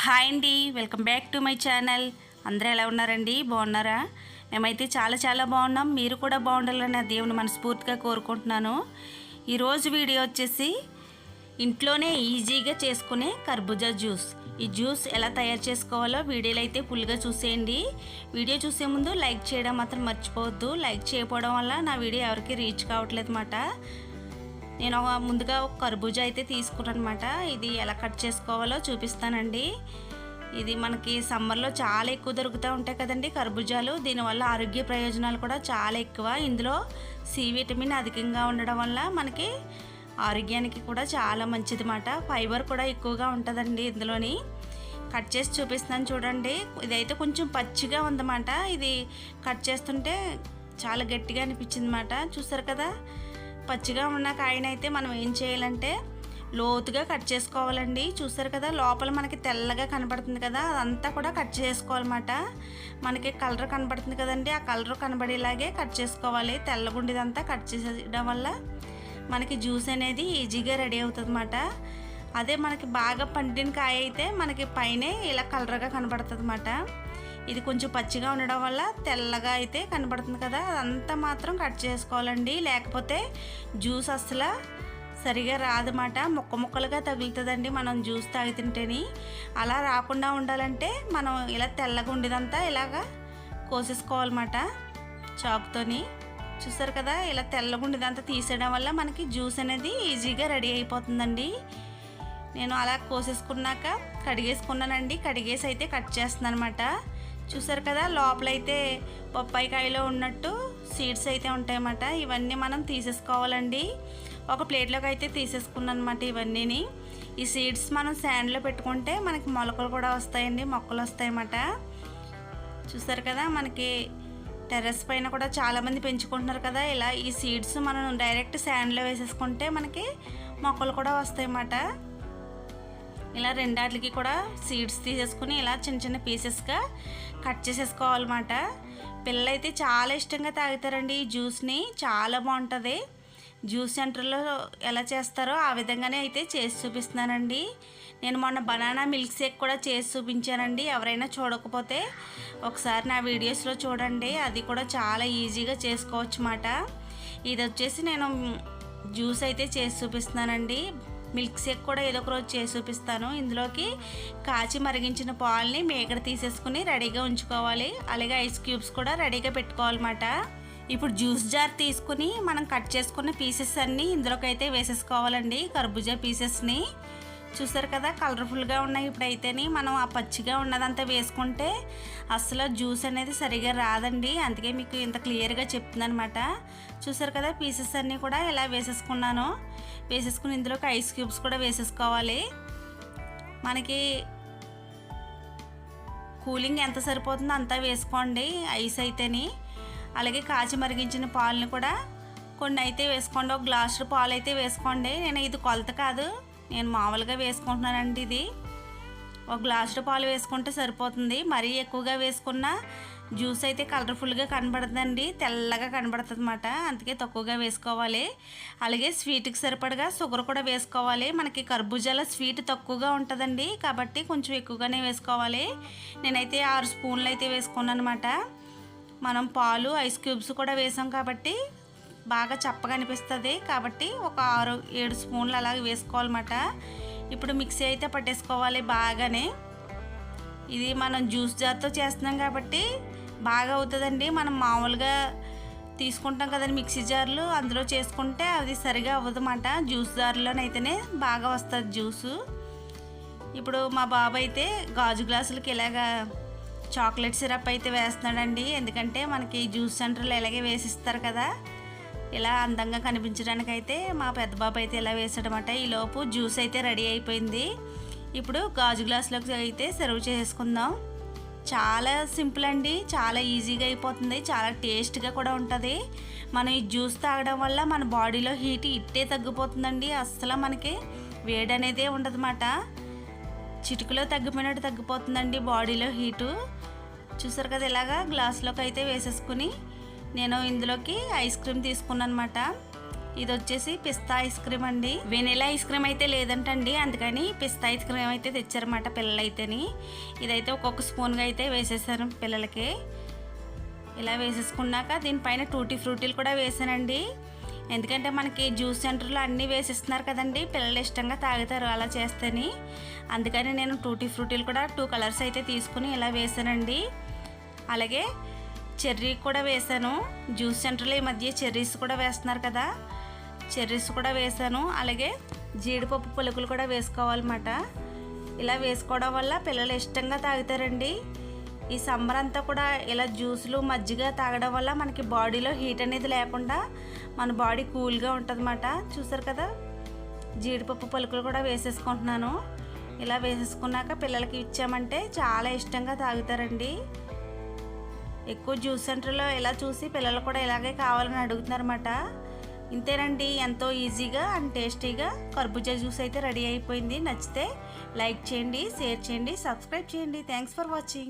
Hi అండి welcome back to my channel. అందరూ ఎలా ఉన్నారండి? బాగున్నారా? మేమైతే చాలా చాలా బాగున్నాం. మీరు కూడా బాగుండాలని ఆ దేవుని మనస్ఫూర్తిగా కోరుకుంటున్నాను. ఈరోజు వీడియో వచ్చేసి ఇంట్లోనే ఈజీగా చేసుకునే కర్బూజా జ్యూస్. ఈ జ్యూస్ ఎలా తయారు చేసుకోవాలో వీడియోలు అయితే ఫుల్గా చూసేయండి. వీడియో చూసే ముందు లైక్ చేయడం మాత్రం మర్చిపోవద్దు. లైక్ చేయకపోవడం వల్ల నా వీడియో ఎవరికి రీచ్ కావట్లేదు అన్నమాట. నేను ఒక- ముందుగా ఒక కర్బూజా అయితే తీసుకున్నాను అనమాట ఇది ఎలా కట్ చేసుకోవాలో చూపిస్తానండి. ఇది మనకి సమ్మర్లో చాలా ఎక్కువ దొరుకుతూ ఉంటాయి కదండి కర్బూజాలు. దీనివల్ల ఆరోగ్య ప్రయోజనాలు కూడా చాలా ఎక్కువ. ఇందులో సి విటమిన్ అధికంగా ఉండడం వల్ల మనకి ఆరోగ్యానికి కూడా చాలా మంచిది మాట ఫైబర్ కూడా ఎక్కువగా ఉంటుందండి ఇందులోని. కట్ చేసి చూపిస్తున్నాను చూడండి. ఇదైతే కొంచెం పచ్చిగా ఉందన్నమాట ఇది కట్ చేస్తుంటే చాలా గట్టిగా అనిపించింది అన్నమాట చూసారు కదా? పచ్చిగా ఉన్న కాయనైతే మనం ఏం చేయాలంటే లోతుగా కట్ చేసుకోవాలండి. చూసారు కదా లోపల మనకి తెల్లగా కనబడుతుంది కదా అదంతా కూడా కట్ చేసుకోవాలన్నమాట. మనకి కలర్ కనబడుతుంది కదండి ఆ కలర్ కనబడేలాగే కట్ చేసుకోవాలి. తెల్లగుండిదంతా కట్ చేసేయడం వల్ల మనకి జ్యూస్ అనేది ఈజీగా రెడీ అవుతుంది అదే మనకి బాగా పండిన కాయ అయితే మనకి పైనే ఇలా కలర్గా కనబడుతుంది అన్నమాట ఇది కొంచెం పచ్చిగా ఉండడం వల్ల తెల్లగా అయితే కనబడుతుంది కదా. అదంతా మాత్రం కట్ చేసుకోవాలండి. లేకపోతే జ్యూస్ అసలు సరిగా రాదన్నమాట. ముక్క ముక్కలుగా తగులుతుందండి మనం జ్యూస్ తాగుతుంటేని. అలా రాకుండా ఉండాలంటే మనం ఇలా తెల్లగా ఉండేదంతా ఇలాగా కోసేసుకోవాలన్నమాట చాకుతోని. చూసారు కదా ఇలా తెల్లగా ఉండేదంతా తీసేయడం వల్ల మనకి జ్యూస్ అనేది ఈజీగా రెడీ అయిపోతుందండి. నేను అలా కోసేసుకున్నాక కడిగేసుకున్నానండి. కడిగేసి అయితే కట్ చేస్తున్నాను అనమాట చూసారు కదా లోపలైతే బొప్పాయి కాయలో ఉన్నట్టు సీడ్స్ అయితే ఉంటాయన్నమాట. ఇవన్నీ మనం తీసేసుకోవాలండి. ఒక ప్లేట్లోకి అయితే తీసేసుకున్నాను అనమాట ఇవన్నీని. ఈ సీడ్స్ మనం శాండ్లో పెట్టుకుంటే మనకి మొలకలు కూడా వస్తాయండి మొక్కలు వస్తాయన్నమాట. చూసారు కదా మనకి టెర్రస్ పైన కూడా చాలామంది పెంచుకుంటున్నారు కదా ఇలా ఈ సీడ్స్ మనం డైరెక్ట్ శాండ్లో వేసేసుకుంటే మనకి మొక్కలు కూడా వస్తాయన్నమాట. ఇలా రెండాటికి కూడా సీడ్స్ తీసేసుకుని ఇలా చిన్న చిన్న పీసెస్గా కట్ చేసేసుకోవాలన్నమాట. పిల్లలైతే చాలా ఇష్టంగా తాగుతారండి ఈ జ్యూస్ని. చాలా బాగుంటుంది. జ్యూస్ సెంటర్లో ఎలా చేస్తారో ఆ విధంగానే అయితే చేసి చూపిస్తున్నానండి. నేను మొన్న బనానా మిల్క్ షేక్ కూడా చేసి చూపించానండి. ఎవరైనా చూడకపోతే ఒకసారి నా వీడియోస్లో చూడండి. అది కూడా చాలా ఈజీగా చేసుకోవచ్చు మాట ఇది వచ్చేసి నేను జ్యూస్ అయితే చేసి చూపిస్తున్నానండి. మిల్క్ షేక్ కూడా ఏదో ఒక రోజు చేసి చూపిస్తాను. ఇందులోకి కాచి మరిగించిన పాలని మేకడ తీసేసుకుని రెడీగా ఉంచుకోవాలి. అలాగే ఐస్ క్యూబ్స్ కూడా రెడీగా పెట్టుకోవాలన్నమాట. ఇప్పుడు జ్యూస్ జార్ తీసుకుని మనం కట్ చేసుకున్న పీసెస్ అన్నీ ఇందులోకి అయితే వేసేసుకోవాలండి. కర్బూజా పీసెస్ని చూసారు కదా కలర్ఫుల్గా ఉన్నాయి ఇప్పుడైతేని. మనం ఆ పచ్చిగా ఉన్నదంతా వేసుకుంటే అసలు జ్యూస్ అనేది సరిగా రాదండి. అందుకే మీకు ఇంత క్లియర్గా చెప్తుందనమాట అనమాట చూసారు కదా పీసెస్ అన్నీ కూడా ఇలా వేసేసుకున్నాను. వేసేసుకుని ఇందులోకి ఐస్ క్యూబ్స్ కూడా వేసేసుకోవాలి. మనకి కూలింగ్ ఎంత సరిపోతుందో అంతా వేసుకోండి ఐస్ అయితేని. అలాగే కాచి మరిగించిన పాలని కూడా కొన్ని అయితే వేసుకోండి. ఒక గ్లాసు పాలు అయితే వేసుకోండి. నేను ఇది కొలత కాదు. నేను మామూలుగా వేసుకుంటున్నానండి ఇది. ఒక గ్లాసు పాలు వేసుకుంటే సరిపోతుంది. మరీ ఎక్కువగా వేసుకున్న జ్యూస్ అయితే కలర్ఫుల్గా కనబడుతుందండి తెల్లగా కనబడుతుంది అనమాట అందుకే తక్కువగా వేసుకోవాలి. అలాగే స్వీట్కి సరిపడగా షుగర్ కూడా వేసుకోవాలి. మనకి కర్బూజాలో స్వీట్ తక్కువగా ఉంటుందండి. కాబట్టి కొంచెం ఎక్కువగానే వేసుకోవాలి. నేనైతే ఆరు స్పూన్లు అయితే వేసుకున్నాను అనమాట మనం పాలు ఐస్ క్యూబ్స్ కూడా వేసాం కాబట్టి బాగా చప్పగా అనిపిస్తుంది. కాబట్టి ఒక ఆరు ఏడు స్పూన్లు అలాగే వేసుకోవాలన్నమాట. ఇప్పుడు మిక్సీ అయితే పట్టేసుకోవాలి బాగానే. ఇది మనం జ్యూస్ జార్తో చేస్తున్నాం కాబట్టి బాగా అవుతుందండి. మనం మామూలుగా తీసుకుంటాం కదండి మిక్సీ జార్లు. అందులో చేసుకుంటే అది సరిగా అవ్వదన్నమాట. జ్యూస్ జార్లోనైతేనే బాగా వస్తుంది జ్యూసు. ఇప్పుడు మా బాబు అయితే గాజు గ్లాసులకి ఇలాగా చాక్లెట్ సిరప్ అయితే వేస్తున్నాడండి. ఎందుకంటే మనకి జ్యూస్ సెంటర్లో ఇలాగే వేసిస్తారు కదా. ఇలా అందంగా కనిపించడానికి అయితే మా పెద్ద బాబు అయితే ఇలా వేసాడనమాట ఈలోపు జ్యూస్ అయితే రెడీ అయిపోయింది. ఇప్పుడు గాజు గ్లాసులోకి అయితే సర్వ్ చేసుకుందాం. చాలా సింపుల్ అండి చాలా ఈజీగా అయిపోతుంది చాలా టేస్ట్గా కూడా ఉంటుంది. మనం ఈ జ్యూస్ తాగడం వల్ల మన బాడీలో హీట్ ఇట్టే తగ్గిపోతుందండి అస్సలు మనకి వేడి అనేది ఉండదన్నమాట. చిటికలో తగ్గిపోయినట్టు తగ్గిపోతుందండి బాడీలో హీటు. చూసారు కదా ఇలాగా గ్లాస్లోకి అయితే వేసేసుకుని నేను ఇందులోకి ఐస్ క్రీమ్ తీసుకున్నాను అనమాట ఇది వచ్చేసి పిస్తా ఐస్ క్రీమ్ అండి. వెనిలా ఐస్ క్రీమ్ అయితే లేదంటండి. అందుకని పిస్తా ఐస్ క్రీమ్ అయితే తెచ్చారన్నమాట పిల్లలైతేని. ఇదైతే ఒక్కొక్క స్పూన్గా అయితే వేసేసాను పిల్లలకి. ఇలా వేసేసుకున్నాక దీనిపైన టూటీ ఫ్రూటీలు కూడా వేసానండి. ఎందుకంటే మనకి జ్యూస్ సెంటర్లో అన్నీ వేసిస్తున్నారు కదండి. పిల్లలు ఇష్టంగా తాగుతారు అలా చేస్తేని. అందుకని నేను టూటీ ఫ్రూటీలు కూడా టూ కలర్స్ అయితే తీసుకుని ఇలా వేసానండి. అలాగే చెర్రీ కూడా వేసాను జ్యూస్ సెంటర్లో ఈ మధ్య చెర్రీస్ కూడా వేస్తున్నారు కదా. చెర్రీస్ కూడా వేసాను అలాగే జీడిపప్పు పులుకులు కూడా వేసుకోవాలన్నమాట. ఇలా వేసుకోవడం వల్ల పిల్లలు ఇష్టంగా తాగుతారండి. ఈ సమ్మర్ అంతా కూడా ఇలా జ్యూసులు మజ్జిగ తాగడం వల్ల మనకి బాడీలో హీట్ అనేది లేకుండా మన బాడీ కూల్గా ఉంటుందన్నమాట. చూసారు కదా? జీడిపప్పు పలుకులు కూడా వేసేసుకుంటున్నాను. ఇలా వేసేసుకున్నాక పిల్లలకి ఇచ్చామంటే చాలా ఇష్టంగా తాగుతారండి. ఎక్కువ జ్యూస్ సెంటర్లో ఇలా చూసి పిల్లలు కూడా ఇలాగే కావాలని అడుగుతున్నారన్నమాట. ఇంతేనండి ఎంతో ఈజీగా అండ్ టేస్టీగా కర్బూజా జ్యూస్ అయితే రెడీ అయిపోయింది. నచ్చితే లైక్ చేయండి షేర్ చేయండి సబ్స్క్రైబ్ చేయండి. Thanks for watching.